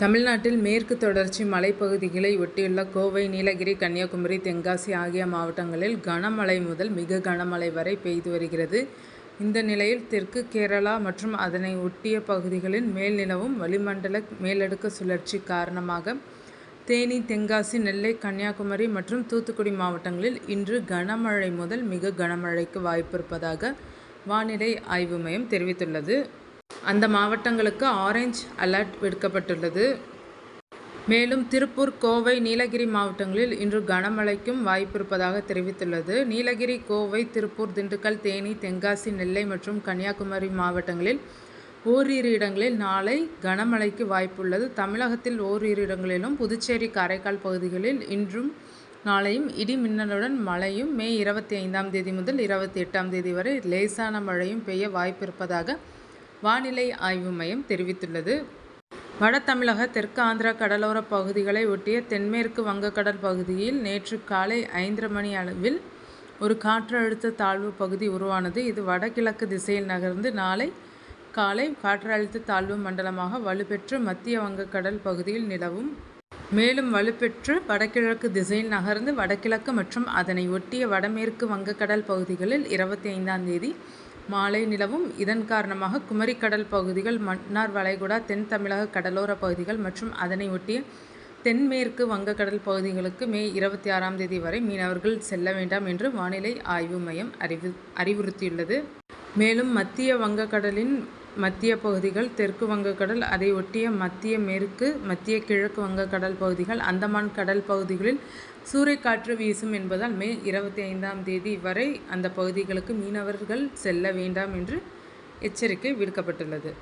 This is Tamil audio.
தமிழ்நாட்டில் மேற்கு தொடர்ச்சி மலைப்பகுதிகளை ஒட்டியுள்ள கோவை நீலகிரி கன்னியாகுமரி தென்காசி ஆகிய மாவட்டங்களில் கனமழை முதல் மிக கனமழை வரை பெய்து வருகிறது. இந்த நிலையில் தெற்கு கேரளா மற்றும் அதனை ஒட்டிய பகுதிகளில் மேல் நிலவும் வளிமண்டல மேலடுக்கு சுழற்சி காரணமாக தேனி தென்காசி நெல்லை கன்னியாகுமரி மற்றும் தூத்துக்குடி மாவட்டங்களில் இன்று கனமழை முதல் மிக கனமழைக்கு வாய்ப்பிருப்பதாக வானிலை ஆய்வு மையம் தெரிவித்துள்ளது. அந்த மாவட்டங்களுக்கு ஆரஞ்ச் அலர்ட் விடுக்கப்பட்டுள்ளது. மேலும் திருப்பூர் கோவை நீலகிரி மாவட்டங்களில் இன்று கனமழைக்கும் வாய்ப்பிருப்பதாக தெரிவித்துள்ளது. நீலகிரி கோவை திருப்பூர் திண்டுக்கல் தேனி தென்காசி நெல்லை மற்றும் கன்னியாகுமரி மாவட்டங்களில் ஓரிரு இடங்களில் நாளை கனமழைக்கு வாய்ப்புள்ளது. தமிழகத்தில் ஓரிரு இடங்களிலும் புதுச்சேரி காரைக்கால் பகுதிகளில் இன்றும் நாளையும் இடி மின்னலுடன் மழையும் மே இருபத்தி ஐந்தாம் தேதி முதல் இருபத்தி எட்டாம் தேதி வரை லேசான மழையும் பெய்ய வாய்ப்பிருப்பதாக வானிலை ஆய்வு மையம் தெரிவித்துள்ளது. வட தமிழக தெற்கு ஆந்திரா கடலோர பகுதிகளை ஒட்டிய தென்மேற்கு வங்கக்கடல் பகுதியில் நேற்று காலை ஐந்தரை மணி அளவில் ஒரு காற்றழுத்த தாழ்வு பகுதி உருவானது. இது வடகிழக்கு திசையில் நகர்ந்து நாளை காலை காற்றழுத்த தாழ்வு மண்டலமாக வலுப்பெற்று மத்திய வங்கக்கடல் பகுதியில் நிலவும். மேலும் வலுப்பெற்று வடகிழக்கு திசையில் நகர்ந்து வடகிழக்கு மற்றும் அதனை ஒட்டிய வடமேற்கு வங்கக்கடல் பகுதிகளில் இருபத்தி ஐந்தாம் தேதி மாலை நிலவும். இதன் காரணமாக குமரிக்கடல் பகுதிகள் மன்னார் வளைகுடா தென் தமிழக கடலோர பகுதிகள் மற்றும் அதனை ஒட்டிய தென்மேற்கு வங்கக்கடல் பகுதிகளுக்கு மே இருபத்தி ஆறாம் தேதி வரை மீனவர்கள் செல்ல வேண்டாம் என்று வானிலை ஆய்வு மையம் அறிவு அறிவுறுத்தியுள்ளது. மேலும் மத்திய வங்கக்கடலின் மத்திய பகுதிகள் தெற்கு வங்கக்கடல் அதை ஒட்டிய மத்திய மேற்கு மத்திய கிழக்கு வங்கக்கடல் பகுதிகள் அந்தமான் கடல் பகுதிகளில் சூறைக்காற்று வீசும் என்பதால் மே இருபத்தி ஐந்தாம் தேதி வரை அந்த பகுதிகளுக்கு மீனவர்கள் செல்ல வேண்டாம் என்று எச்சரிக்கை விடுக்கப்பட்டுள்ளது.